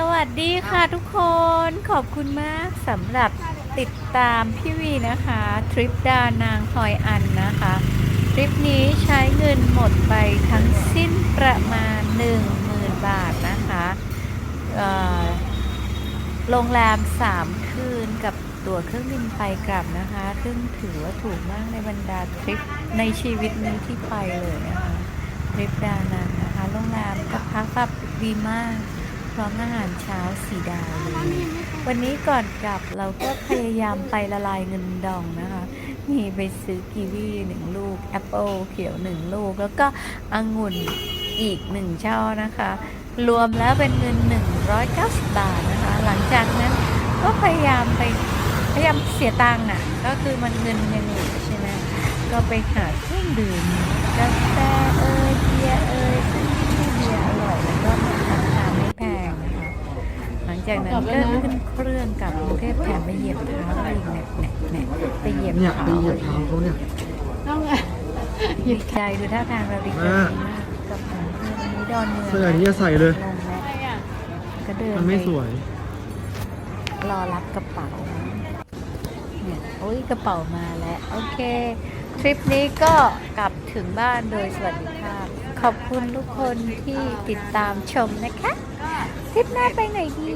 สวัสดีค่ะทุกคนขอบคุณมากสำหรับติดตามพี่วีนะคะ ทริปดานางฮอยอันนะคะ ทริปนี้ใช้เงินหมดไปทั้งสิ้นประมาณ 10,000 บาทนะคะเอ่อโรงแรม 3 คืนกับตั๋วเครื่องบินไปกลับนะคะ ซึ่งถือว่าถูกมากในบรรดาทริปในชีวิตนี้ที่ไปเลยนะคะทริปดานังนะคะโรงแรมก็พักแบบดีมากพ ร้อมอาหารเช้าสีดาววันนี้ก่อนกลับเราก็พยายามไปละลายเงินดองนะคะมีไปซื้อกีวีหนึ่งลูกแอปเปิลเขียวหนึ่งลูก แล้วก็องุ่นอีกหนึ่งช่อนะคะ รวมแล้วเป็นเงิน 190 บาทนะคะ หลังจากนั้นก็พยายามไปพยายามเสียตังค์อะ ก็คือมันเงินยังเหลือใช่ไหมก็ไปหาเครื่องดื่มกาแฟเอยเบียร์เอยซึ่งที่เบียร์อร่อยแล้วก็ราคาไม่แพงนะคะ หลัง จากนั้นก็ขึ้นเครื่องกลับกรุงเทพแถมไปเหยียบเท้าอีกแหนกแหนกแหนกไปเหยียบเนี่ยเท้าไปเหยียบเท้าเขาเนี่ยต้องไงดีใจดูท่าทางเราดีใจมากกับของเพื่อนวันนี้ดอนเมืองเสื้อนี้จะใส่เลย ลงแล้วอะไรอะก็เดินมันไม่ปสวย รอรับกระเป๋า เนี่ยโอ้ยกระเป๋ามาแล้ว โอเค ทริปนี้ก็กลับถึงบ้านโดยสวัสดิภาพ ขอบคุณทุกคนที่ติดตามชมนะคะ ทริปหน้าไปไหนดี